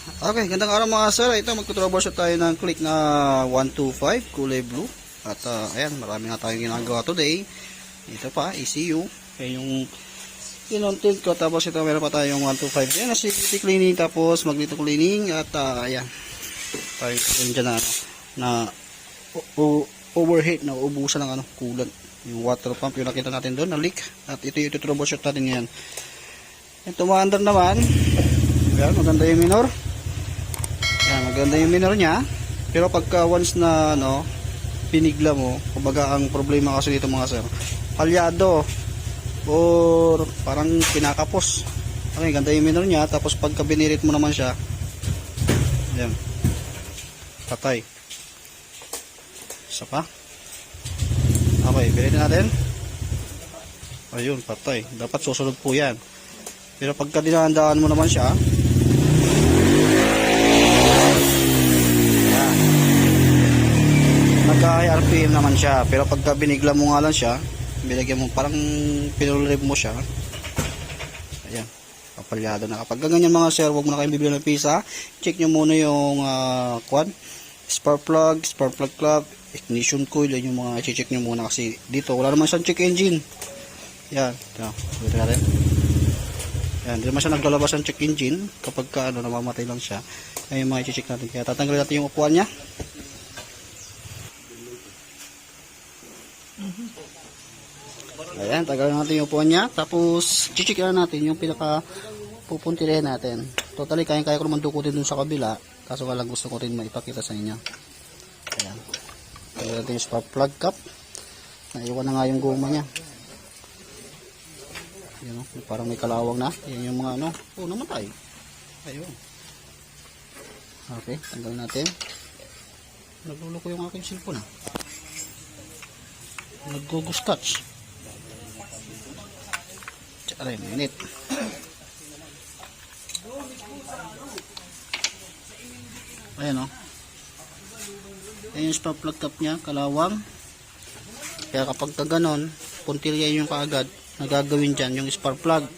Okay, gandang araw mga sir. Ito, magtutroboshoot tayo ng click na 125, kulay blue. At ah, ayan, marami na tayong ginagawa today. Ito pa, ECU. Ayan yung inuntil ko. Tapos ito, meron pa tayong 125. Ayan, acidity cleaning. Tapos magneto cleaning. At ah, ayan, tayo yun dyan na, ano, na overheat na ubusan ng ano, coolant. Yung water pump, yung nakita natin doon, na leak. At ito yung troubleshoot natin ngayon. Ito maandar naman. Ayan, maganda yung minor. Ayan, maganda yung minor niya. Pero pagka once na ano, pinigla mo, kumbaga ang problema kasi dito mga sir, palyado or parang kinakapos. Okay, ganda yung minor niya. Tapos pagka binirit mo naman siya, ayan, patay. Isa pa. Okay, binitin natin. Ayun, patay. Dapat susunod po yan. Pero pagka dinandaan mo naman siya, RPM naman siya. Pero pagka binigla mo nga lang siya, binigyan mo, parang pinulrib mo siya. Ayan. Papalyado na. Kapag ganyan mga sir, huwag mo na kayong bibili ng pisa. Check nyo muna yung uh, kwan. Spark plug, spark plug club, ignition coil, yan yung mga i-check nyo muna kasi dito wala naman siyang check engine. Yan. Ito. Ito natin. Yan, hindi naman siya naglalabas ng check engine kapag ka, ano, namamatay lang siya. Ayun yung mga i-check natin. Kaya tatanggalin natin yung upuan niya. Ayan, tagalin natin yung puwan niya. Tapos, chichikiran natin yung pinaka pupuntirin natin. Totally, kaya-kaya ko naman dukutin dun sa kabila. Kaso wala gusto ko rin maipakita sa inyo. Ayan. Tagalin natin yung spark plug cap. Naiwan na nga yung goma niya. Ayan, oh, parang may kalawang na. Ayan yung mga ano. Oh, namatay. Ayun. Okay, tanggal natin. Nagluluko yung aking cellphone ah. Nag-go-go. 3 minutes. Ayan o. Oh. Ayan yung spark plug cap niya, kalawang. Kaya kapag ka ganon, puntilya yung kaagad, nagagawin dyan yung spark plug.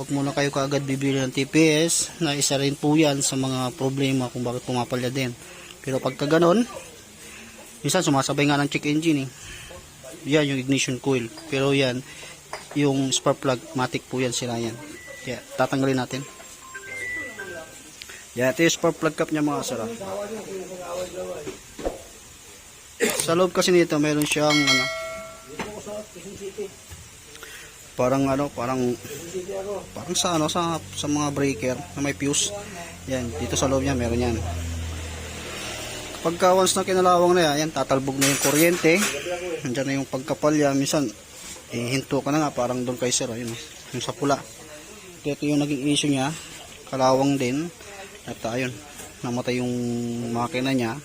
Huwag muna kayo kaagad bibili ng TPS na isa rin po yan sa mga problema kung bakit pumapalya din. Pero pagka ganon, minsan sumasabay nga ng check engine eh. Yan yung ignition coil. Pero yan, yung spark plug, matic po yan sila yan. Kaya tatanggalin natin. Yan, ito yung spark plug cap niya mga sara. Sa loob kasi nito, meron siyang ano, parang ano, parang parang sa ano sa sa mga breaker na may fuse. Yan, dito sa loob niya meron yan. Kapag ka once na kinalawang na yan, tatalbog na yung kuryente. Nandiyan na yung pagkapalya. Minsan, eh, hinto ka na nga, parang doon kay sir, oh, yun, oh, yung sa pula. Ito yung naging issue niya, kalawang din. At ayun, namatay yung makina niya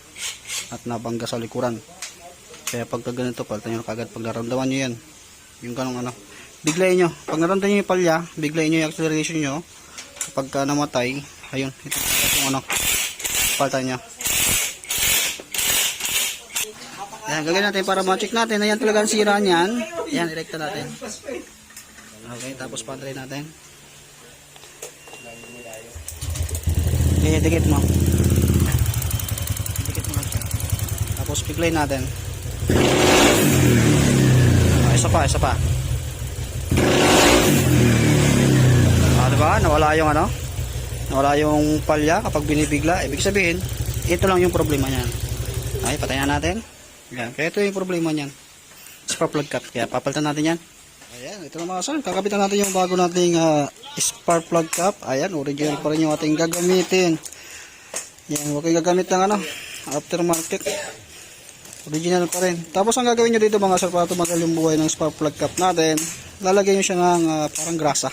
at nabangga sa likuran. Kaya pagka ganito, palitan nyo kagad pag naramdaman nyo yan. Yung ganong ano. Biglayin nyo. Pag naramdaman nyo yung palya, biglayin nyo yung acceleration nyo. Kapag ka namatay, ayun, ito yung ano, palitan nyo. Yan, gagawin natin para ma-check natin na yan talaga ang sira niyan. Yan, direkta natin. Okay, tapos pantry natin. Okay, dikit mo. Dikit mo lang siya. Tapos piglay natin. Ah, isa pa, isa pa. Ah, diba? Nawala yung ano? Nawala yung palya kapag binibigla. Ibig sabihin, ito lang yung problema niyan. Okay, patayin natin. Yan. Kaya ito yung problema niyan. Spark plug cap. Kaya papalitan natin yan. Ayan, ito na mga sir. Kakapitan natin yung bago nating ah, spark plug cap. Ayan, original pa rin yung ating gagamitin. Yan, huwag kayo gagamit ng ano, aftermarket. Original pa rin. Tapos ang gagawin nyo dito mga sir para tumagal yung buhay ng spark plug cap natin, lalagyan nyo siya ng ah, parang grasa.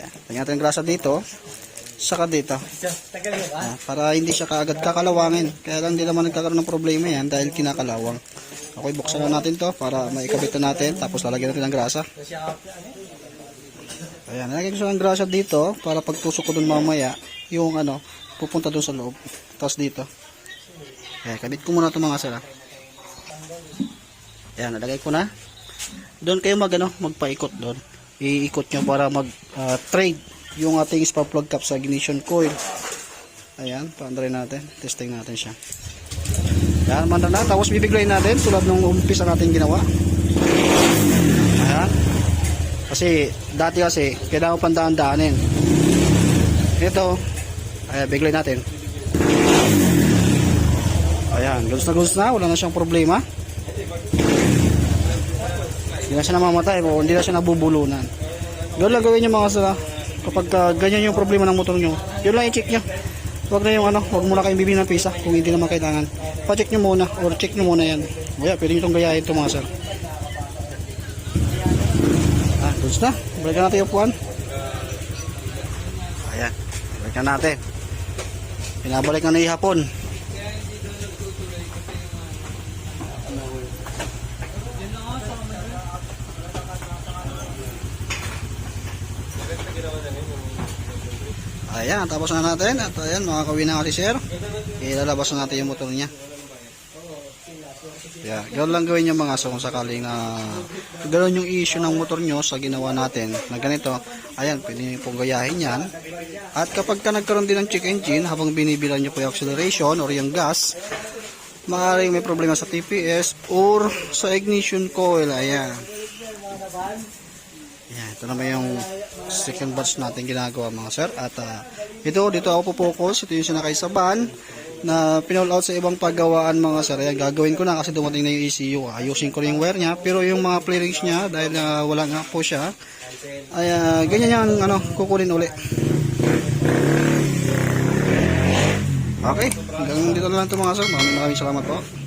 Yan, lagyan natin grasa dito. Saka dito. Ah, para hindi siya kaagad kakalawangin. Kaya lang hindi naman nagkakaroon ng problema yan dahil kinakalawang. Okay, buksan na natin to para maikabit na natin. Tapos lalagyan natin ng grasa. Ayan, nalagyan ko siya ng grasa dito para pagtusok ko dun mamaya, yung ano, pupunta dun sa loob. Tapos dito. Ayan, kabit ko muna ito mga sala. Ayan, nalagay ko na. Doon kayo mag, ano, magpaikot doon. Iikot nyo para mag ah, trade yung ating spark plug cap sa ignition coil. Ayan, paandarin natin. Testing natin siya. Yan, manda na. Tapos bibiglayin natin tulad nung umpisa natin ginawa. Ayan. Kasi, dati kasi, kailangan pang daan-daanin. Ito, ayan, biglayin natin. Ayan, gusto na gusto na. Wala na siyang problema. Hindi na siya namamatay hindi na siya nabubulunan. Gano'n lang gawin nyo mga sila. Kapag uh, ganyan yung problema ng motor nyo, yun lang i-check nyo. Huwag na yung ano, huwag muna kayong bibili ng pisa kung hindi naman kailangan. Pa-check nyo muna or check nyo muna yan. O yeah, pwede nyo itong gayahin ito mga sir. Ah, goods na. Balikan natin yung upuan. Ayan, balikan natin. Pinabalik na na ihapon. Ayan, tapos na natin. At ayan, makakawin na si sir. Ilalabas na natin yung motor niya. Yeah, ganoon lang gawin yung mga so kung sakaling na ganoon yung issue ng motor nyo sa ginawa natin na ganito. Ayan, pwede nyo pong gayahin yan. At kapag ka nagkaroon din ng check engine, habang binibilan nyo po yung acceleration or yung gas, maaaring may problema sa TPS or sa ignition coil. Ayan. Yan, ito naman yung second batch natin ginagawa mga sir. At ah, ito, dito ako po-focus. Ito yung sinakay sa van na pinoll out sa ibang paggawaan mga sir. Ayan, gagawin ko na kasi dumating na yung ECU. Ayusin ko rin yung wire niya. Pero yung mga playrings niya, dahil ah, wala nga po siya, ay ah, ganyan yung ano, kukunin uli. Okay, hanggang dito na lang ito mga sir. Maraming maraming salamat po.